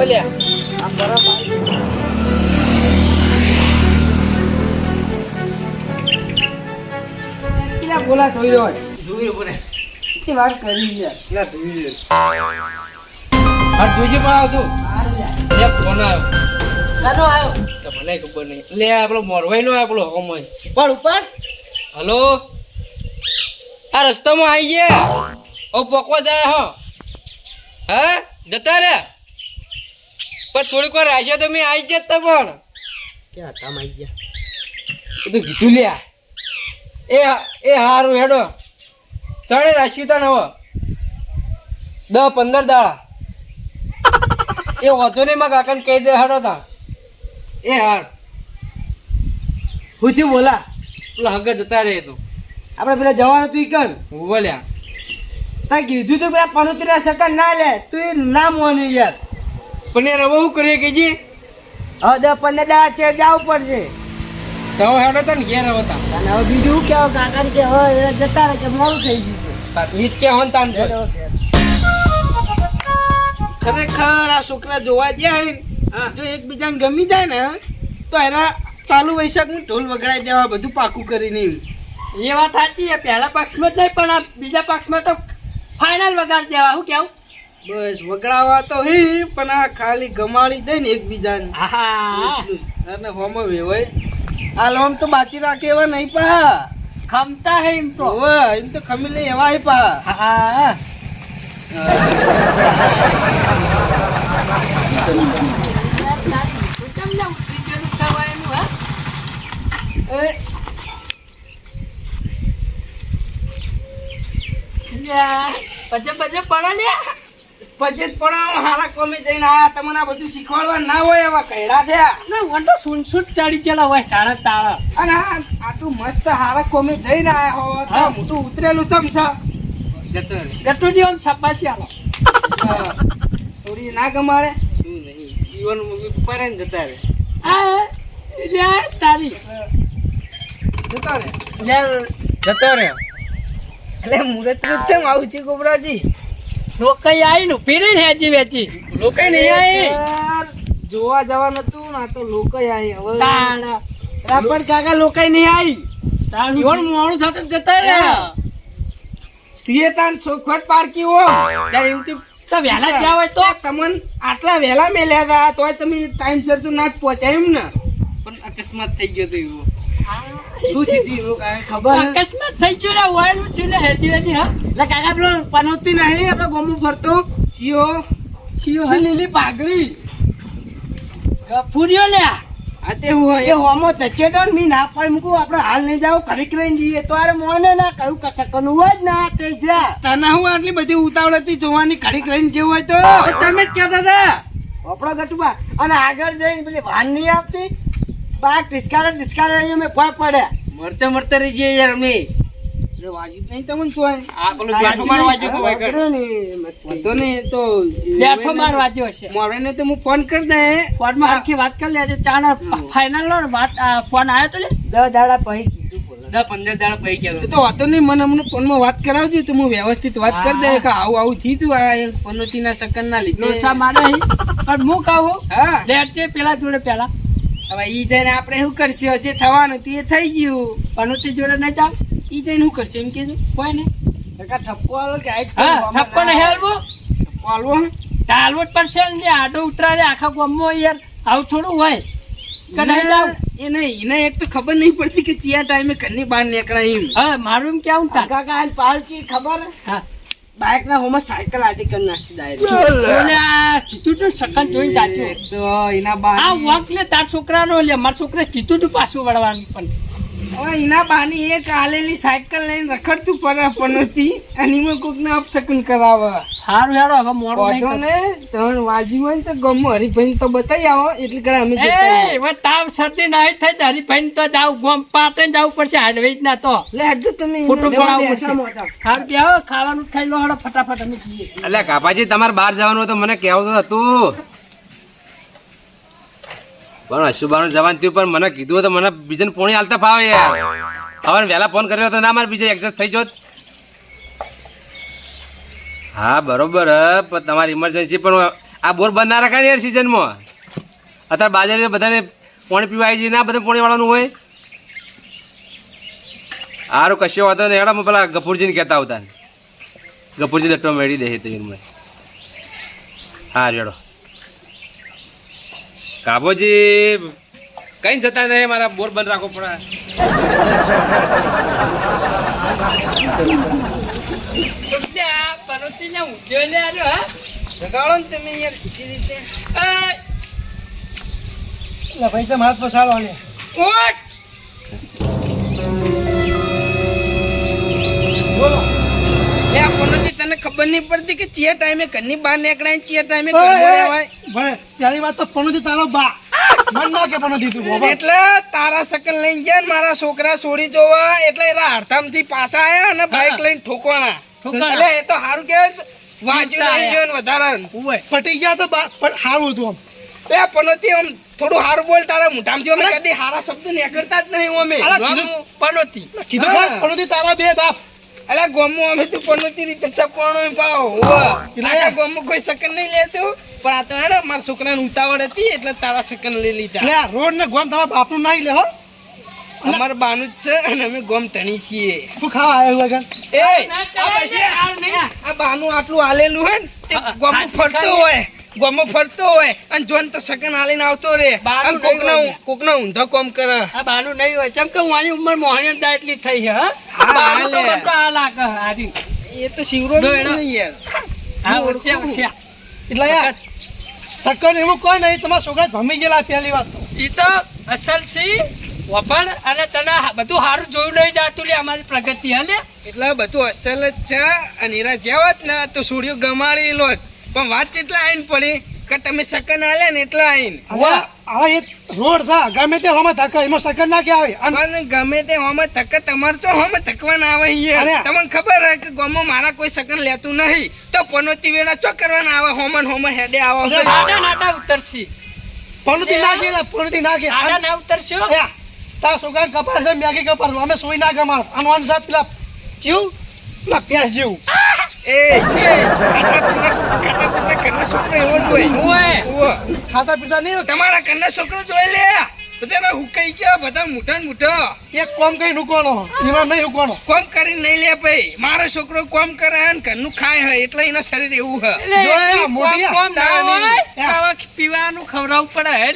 યાર બોલ્યા આ બરફ આવી ગયો. કેટલા બોલા. થઈ રહ્યો જોઈ ઉભું કેટલી વાર કરી યાર ના જોઈ લે? હા જોઈજે પણ આવતું લે ફોન આવ્યો. કાનો આવ્યો? મને ખબર નહીં. લે આપણો મોરવાઈ નો આપણો હોમય પણ ઉપર હલો? આ રસ્તામાં આવી ગયા. ઓ પોકવા જાય હો. હા? જતા રે પણ થોડીક વાર રાખ્યા તો મેં આવી જતા પણ. ક્યાં કામ આવી ગયા? બધું કીધું લ્યા એ એ હારું હેડો. ચણે રાખ્યું તા નવો. દસ પંદર દાડા. એ વાંધો નહીં માં કાકાને કહી દે હાડો તા. એ હાર. હું થયું બોલા? પેલા હગ જતા રહે તો. આપણે પેલા જવાનું તું કર. બોલ્યા. તા કીધું તું પેલા પનોતરી સકન ના લે. તું એ ના મોની યાર. પણ યાર હવે શું કરીએ કે જી? હવે પંદર દાડા ચેર જવું પડશે. તો હવે હેડો તો ને ઘેર હવે અને હવે બીજું શું કહેવું કાકા કે હવે એ જતા રહે કે મોડું થઈ ગયું છે. ઈજ કે હોન તાન છે. ખરેખર આ છોકરા જોવા જાય હે. જો એકબીજાને ગમી જાય ને તો એના ચાલુ વૈશાખનું ઢોલ વગડાઈ દેવા બધું પાકું કરીને. એ વાત સાચી છે પહેલા પક્ષમાં જ નહીં પણ આ બીજા પક્ષમાં તો ફાઇનલ વગાડી દેવા. શું કેવું બસ વગડાવા તો હી પણ આ ખાલી ગમાડી દે ને એકબીજાને. અને હોમાં વેવાય. આ લોમ તો બાચી રાખે એવા નહીં પા. ખમતા હે એમ તો. હવે એમ તો ખમી લે એવા હે. પા હા પજે પજે પડો લ્યા. પછી પણ હારા કોમે જઈને આયા. તમને આ બધું શીખવાડવા ના હોય એવા કહેડા થયા ના વન તો સુન સુન ચડી ગયેલા હોય તાળા તાળા અને આ આટલું મસ્ત હારા કોમે જઈને આયા હો. તો હા. મોટું ઉતરેલું તમ છે. જતો રહે. સપાસી આલો. હા. સોરી ના ગમાડે. તું નહીં. જીવન ઉપર ને જતા રહે આ લ્યા તારી. જતો રે જતો રહે. એટલે મુરત રૂપ છે આવું છે ગોબરાજી રોકાઈ આવીને ઊભી રહીને હેજી વેચી. લોકઈ નહીં આઈ જોવા જવાનું હતું ના તો લોકો આઈ હવે પણ કાકા લોકઈ નહીં આઈ તાળું જીવન મોડું થતું જતા રહે તીએ તાન ચોખવટ પારકી હો. ત્યારે એમ તો તો વહેલા જ્યાં હોય તો? તો તમને આટલા વહેલા મેલ્યા હતા તોય તમે ટાઈમ સર તો ના જ પહોંચાયું ને. પણ અકસ્માત થઈ ગયો તો એવું. શું થયું? એવું કાંઈ ખબર? અકસ્માત થઈ ગયો ને વાયરું છે ને હેજી વેચી હા? એટલે કાકા પેલો પનોતી નહીં આપણે ગોમું ફરતો. જીઓ ચિયો લીલી પાઘડી. ફૂર્યો લે આ? તે હું એ હોમો તચે તો મી ના પાડી મૂકું આપણે હાલ નહીં જાવ ઘડીક રહીને જઈએ. તો અરે મોને ના કહ્યું કે શકનું હોય જ ના તે જા. તને હું આટલી બધી ઉતાવળ હતી જોવાની રહીને જેવું હોય તો? તમે જ કહેતા હતા. આપણો ગટુબા. અને આગળ જઈને પેલી ભાન નહીં આવતી? બાર ટિસ્કારે ટિસ્કારે અમે ફળ પડ્યા મરતે મરતે રહી જઈએ યાર અમે. એટલે નહીં તમને ચોય આ પેલું બેઠો મારવા જો તો ને તો બેઠો મારવા છે તો હું ફોન કરી દે. ફોનમાં હરખી વાત કરી લેજે. ચાણા ફાઇનલ નો વાત આ ફોન આવ્યો તો લે. દસ દાડા પછી દસ પંદર દાડા પૈ ગયા તો વાતો નહીં મને હમણાં ફોનમાં વાત કરાવજો તો હું વ્યવસ્થિત વાત કરી દે કે આવું આવું થયું તું આ ના પનોતીના ચક્કરના લીધે. મારે. પણ હું કહું હા. લેટ છે પેલા જોડે પેલા. હવે ઈ જઈને આપણે શું કરશું? જે થવાનું હતું એ થઈ ગયું. પણ તે જોડે નહીં જાવ ઈ જઈને શું કરશું? એમ કેજો કોઈ ને ઠપકો આલો કે હા આમાં ને હેલવો. પાલવો ચાલવો જ પડશે ને. આડો ઉતરાડે આખા ગામમાં યાર. આવું થોડું હોય. કે નહીં જાવ એ નહીં. એને એક તો ખબર નહીં પડતી કે ચિયા ટાઈમે ઘરની બહાર નીકળાય એમ. હા મારું એમ કેવું કાકા આજ પાલચી ખબર? હા. બાઇક ના હોમાં સાયકલ આટી કરી નાખી ડાયરેક્ટ કીધું તું સકન જોઈને જાજો. તો એના બા આ વોક લે તાર છોકરાનો લે મારા છોકરા કીધું તું પાછું વળવાનું પણ. એના બાની એ ચાલેલી સાયકલ લઈને રખડતું પડે પનોતી અને એમાં કોકને અપશકુન કરાવે. સારું હેડો હવે મોડો નહીં ને ત્રણ વાજી હોય ને તો ગમો. હરિભાઈ તો બતાવી આવો એટલે કરે અમે જતા હવે તાવ શરદી નહીં થઈ તો ભાઈ તો જાવ ગોમ પાટે જવું પડશે હાડવેજ ના તો. લે હજુ તમે ફોટો પડાવવો. પડશે. હાર બેહો ખાવાનું ખાઈ લો હડો ફટાફટ અમે જઈએ. એટલે કાપાજી તમારે બહાર જવાનું હોય તો મને કહેવું તો. હતું પણ અશુભાનું જવાનું થયું, પણ મને કીધું હતું મને બીજાને પોણી હાલતા ફાવે યાર. હવે વહેલા ફોન કર્યો હતો ના મારે બીજા એડજસ્ટ થઈ જોત. હા, બરોબર પણ તમારી ઇમરજન્સી પણ આ બોર બંધ ના રાખાય યાર સિઝનમાં અત્યારે બાજારે બધાને પોણી પીવા આવી જઈએ ના બધા પોણીવાળાનું હોય. સારું કશો વાંધો નહીં. હેડો પેલા ગફુરજીને કહેતા આવતા. ગફુરજી લટ્ટો મેળવી દે તો હા રેડો કાબોજી કઈ જતા નહીં મારા બોર બંધ રાખવો પડે? જગાડો ને તમે યાર સીધી રીતે. એટલે ભાઈ તમે હાથ પસારો લે બોલો. એ આ પનોતી તને ખબર નહીં પડતી કે ચિયા ટાઈમે ઘરની બહાર નીકળાય ચિયા ટાઈમે ઘરમાં રહેવાય ભલે પહેલી વાત તો પનોતી તારો બા મન ના કે પનોતી તું બાબા. એટલે તારા સકલ લઈને ગયા ને મારા છોકરા છોડી જોવા એટલે એના હડતામથી પાછા આયા અને બાઇક લઈને ઠોકવાના. ઠોકવાના. એટલે એ તો સારું કહેવાય વાંચ્યું નહીં ગયો ને વધારે પટી ગયા તો પણ સારું હતું આમ. એ પનોતી આમ થોડું હારું બોલ તારા મોઢામાંથી અમે કદી સારા શબ્દ નીકળતા જ નહીં અમે. અલા, પનોતી કીધું પનોતી તારા બે બાપ. અલા ગોમો અમે તું પનોતી રીતે ચપવાનો પાવ આખા ગોમો કોઈ સકન નહીં લેતું. પણ આ તો હે ને મારા છોકરાને ઉતાવળ હતી એટલે તારા સકન લઈ લીધા. એટલે આ રોડ ને ગોમ તમારા બાપનું નાઈ લે હો. અમારા બાનું જ છે અને અમે ગોમ તણી છીએ. તું ખાવા આવ્યો વગર એ આ પછી આ બાનું આટલું હાલેલું હોય ને તે હા, ગોમો ફરતો હોય ગોમો ફરતો હોય અને જોન તો સકન હાલીને આવતો રે અને કોકના. કોકના ઊંધો કોમ કરે. આ બાનું નહીં હોય. ચમ કે હું આની ઉંમર મોહણી દા એટલી થઈ છે હા? હા, બાનું તો લે. આ લાગે હારી. એ તો શિવરો નહીં યાર. હા ઓળખ્યા, ઓળખું. એટલે યાર સક્કર એવું કોઈ નહીં તમારા છોકરા ભમી ગયેલા પહેલી વાત તો. ઈ તો અસલ છે વફણ અને તને બધું સારું જોયું નહીં જાતું લે અમારી પ્રગતિ હલે એટલે બધું અસલ જ છે અને એરા જેવત ને તો સૂર્ય ગમાડી લો પણ વાત કેટલા આઈને પડી કે તમે સકન આલે ને એટલે આઈને હવે એ રોડ સા ગમે તે હમણાં ધક્કા એમાં સકન ના કે આવે? અને ગમે તે હોમાં ધક્કા તમાર છો હોમાં ધકવા ના આવે અહીંયા? અરે. તમને ખબર હે કે ગોમો મારા કોઈ સકન લેતું નહીં. તો પનોતી વેળા ચો કરવાના આવે? હોમન હોમાં હેડે આવો નાટા નાટા ઉતરશી. પનોતી ના કે પનોતી ના કે આડા ના ઉતરશો? તા સુગા કપાર છે મેગી કપાર અમે સોઈ ના ગમાર અનવાન સાહેબ પેલા જીવ પેલા પ્યાસ જેવું એ ખાતા પીતા. નહીં તમારા ઘરનો છોકરો જોઈ લે બધાના હુકાઈ ગયા બધા મોટા ને મોટા એક કોમ કઈ નુકવાનો એમાં નહીં નુકવાનો કોમ કરીને નહીં લે ભાઈ મારો છોકરો કોમ કરે હે ને ઘરનું ખાય હોય એટલે એના શરીર એવું. હોય પીવાનું ખવડાવવું પડે હે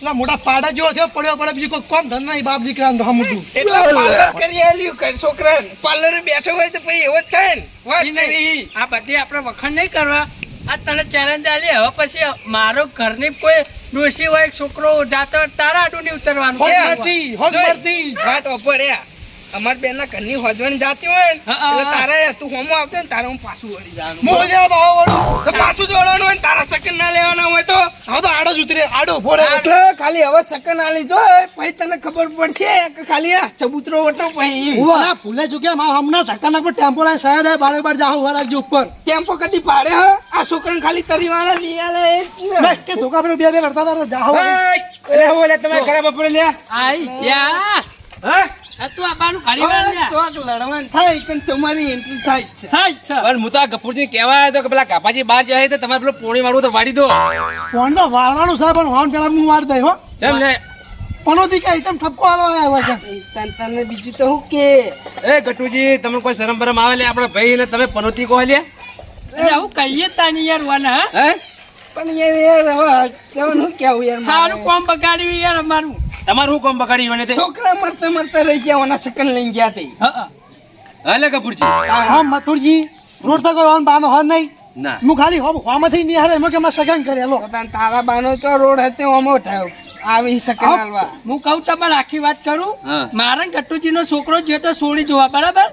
પેલા મોટા પાડા જેવો થયો પડ્યો પડે બીજું કોઈ કોમ ધંધા નહીં બાપ દીકરા તો હમું એટલા પાર્લર કરી આલ્યું ઘર છોકરા પાર્લર બેઠો હોય તો પછી એવો જ થાય ને. વાત નહીં. કરી. આ બધી આપણે વખાણ નહીં કરવા. આ તને ચેલેન્જ આલી હવે પછી મારો ઘરની કોઈ ડોશી હોય છોકરો જાતો તારા આડું નહીં ઉતરવાનું. હોજ મરતી હોજ મરતી. વાત ઓપડ્યા અમાર બેન ના ઘરની હોજવણી જાતી હોય ને હા, હા, એટલે તારે તું હોમો આવતો ને તારે હું પાછું વળી જવાનું. મોજા ભાવ વાળું તો પાછું જોડવાનું હોય ને તારા સકન ના લેવાના હોય તો. હવે તો આડો જ ઉતરે આડો ફોડે. એટલે ખાલી હવે સકન આલી જો પછી તને ખબર પડશે કે ખાલી આ ચબૂતરો વટો પછી અલા, ભૂલે ચૂક્યા માં હમણાં ધક્કા ના પર ટેમ્પો લાઈ સાહેબ થાય બારે બાર જાવ ઊભા રાખજો ઉપર. ટેમ્પો કદી પાડે હ આ છોકરાને ખાલી તરી વાળા લઈ આલે. મેં કે ધોકા પર બે બે લડતા હતા બપોરે લે. આઈ જા. આ તું આબાનું વાર ચોક લડવાનું થાય પણ તમારી એન્ટ્રી થાય છે. થાય છે. પણ હું તો આ ગફુરજી કહેવા આવ્યો હતો કે પેલા કાપાજી બહાર જાય તો તમારે પેલું પોણી વાળું તો વાળી દો. ફોન તો વાળવાનું છે પણ વાણ પેલા હું વાર દઈ હો. કેમ લે. પનોતી કઈ તેમ ઠપકો હાલવા આવ્યા છે. તન તને બીજું તો હું કે. એ ગટુજી તમને કોઈ શરમ બરમ આવે લે? આપણે ભાઈ ને તમે પનોતી કહો લે. આવું કહીએ તાની યાર વાના હે? પણ યાર યાર હવે કેવું કેવું યાર મારું? કોમ બગાડ્યું યાર અમારું. તમારું હું કામ બગાડ્યું એને તે? છોકરા મરતા મરતા રહી ગયા ઓના સકન લઈને ગયા તે. હા હાલે કપૂરજી. હા. મથુરજી રોડ તો કોઈ બાનો હર નહીં. ના. હું ખાલી હોમ હોમાંથી નહીં હારે એમાં કે માં સગન કરે લો તો તારા બાનો ચો રોડ હતો ઓમો થયો. આવી સકન હા. હાલવા. હું કહું તમારે આખી વાત કરું? હા. મારા ગટુજી નો છોકરો જે તો સોળી જોવા બરાબર?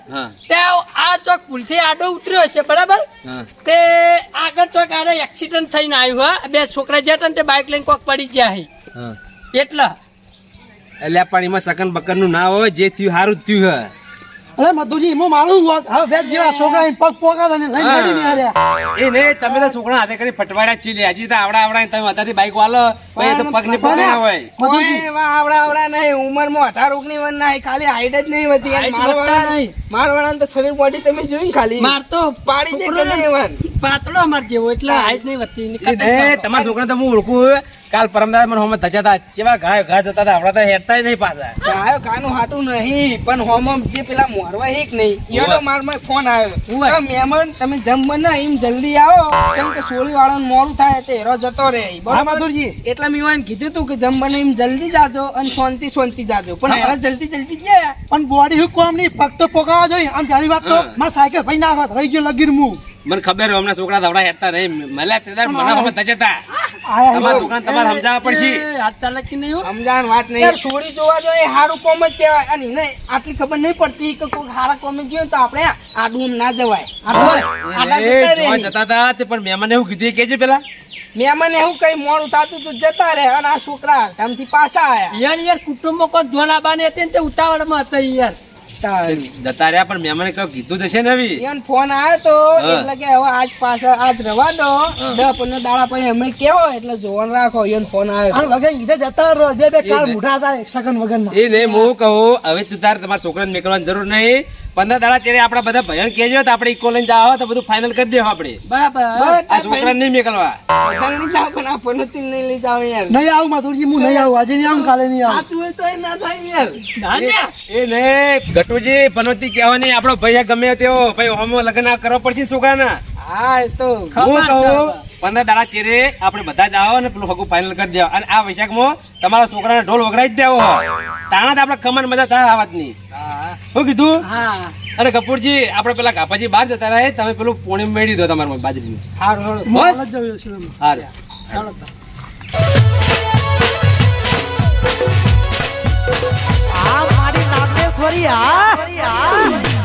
તે આ ચોક ભૂલથી આડો ઉતર્યો હશે બરાબર? તે આગળ ચોક આડે એક્સિડન્ટ થઈને આવ્યું હા. બે છોકરા ને તે બાઇક લઈને કોક પડી ગયા હે. હા. એટલે. એટલે પણ એમાં સકન બકનનું હોય જે થયું સારું જ થયું અરે મધુજી હું મારું હોત હવે બે જેવા છોકરા પગ પોગા ને લઈને. પડી નહીં હાર્યા એ ને તમે તો છોકરા હાથે કરી ફટવાડ્યા ચીલી હજી તો આવડા આવડા તમે અત્યારે બાઈક વાલો પછી તો પગ ને પગ હોય. એવા આવડા આવડા નહીં. ઉંમરમાં અઢાર ઓગણી વન ના ખાલી હાઈટ જ નહીં હતી. અને માર વધતા વાળા નહીં. તો શરીર બોડી તમે જોઈ ખાલી. માર તો પાડી દે કે નહીં વન પાતળો અમાર જેવો એટલે હાઈટ નહીં વધતી એ. તમારા છોકરા તો હું ઓળખું. કાલ પરમદાર મને હોમાં ધજા હતા. કેવા ઘા ઘા જતા હતા. આપડા તો હેડતા નહીં પાછા. ગાયો કાનું હાટું નહીં પણ હોમમ જે પેલા મોરવા હિક નહીં? એનો મારમાં ફોન આવ્યો મહેમાન તમે જમવા ના એમ જલ્દી આવો. કેમ કે સોળી વાળાને મોડું થાય તે એરો જતો રહે. હા એટલે મેં એને કીધું તું કે જમવાને એમ જલ્દી જાજો અને શાંતિ શાંતિ જાજો. પણ હેરા જલ્દી જલ્દી ગયા. પણ બોડી હું કોમ નહીં પગ તો પોકાવા જોઈએ. આમ પહેલી વાત તો મારા સાયકલ ભાઈ ના રહી ગયો લગીર હું મને ખબર હમણાં છોકરા દવડા હેડતા નહીં મળ્યા તે મને ખબર આયા તમારા છોકરાને તમારે સમજાવવા પડશે. હાથ ચાલાકી નહીં સમજાણ વાત નહીં. યાર જોવા જોઈએ એ હારું કોમ જ કહેવાય. અને એને આટલી ખબર નહીં પડતી કે કોઈ હારા કોમ જ તો આપણે આડું ના જવાય. જતા હતા પણ મહેમાન એવું કીધું કે કેજે પેલા. મહેમાન એવું કઈ મોડું થતું તું જતા રહે. અને આ છોકરા ગામથી પાછા આવ્યા યાર યાર કુટુંબમાં કોઈ જોનાબાની હતી ને તે ઉતાવળમાં હતા યાર. જતા રહ્યા પણ મેમને કઈ કીધું તો ને હવે એમ ફોન આવ્યો તો એટલે કે હવે આજ પાછા આજ રવા દો. દસ પંદર દાડા પછી અમે કેવો એટલે જોવાનું રાખો એમ ફોન આવ્યો વગર કીધે જતા રહો બે બે કાળ મોટા હતા એક સગન વગરમાં. એ નહીં હું કહું હવે તું તારે તમારા છોકરાને મેકલવાની જરૂર નહીં. પંદર દાડા ત્યારે આપણા બધા ભયન કહેજો તો આપણે ઇકો લઈને જાવ તો બધું ફાઇનલ કરી દેવા આપણે. બરાબર. આ છોકરાને નહીં મેકલવા. નહીં જાવ પણ આ પનોતી નહીં લઈ જાવ યાર. નહીં આવું મધુરજી હું નહીં આવું. આજે નહીં આવું કાલે નહીં આવું. તું તો એ ના થાય યાર. એ નહીં ગટુજી પનોતી કહેવાની આપણો ભાઈ ગમે તેવો. ભાઈ હોમો લગ્ન આ કરવા પડશે ને છોકરાના. હા એ તો. હું કહું પંદર દાડા ચેરે આપણે બધા જ આવો ને પેલું હગું ફાઇનલ કરી દેવા. અને આ વૈશાખમાં તમારા છોકરાને ઢોલ વગડાઈ જ દેવો. તાણા તો આપણે કમર મજા થાય આ વાતની. શું કીધું? હા. અરે કપૂરજી આપણે પેલા કાપાજી બહાર જતા રહે તમે પેલું પોણી મેળવી દો તમારા બાજરીનું. હું ચાલો તો. આ મારી નાગેશ્વરી આ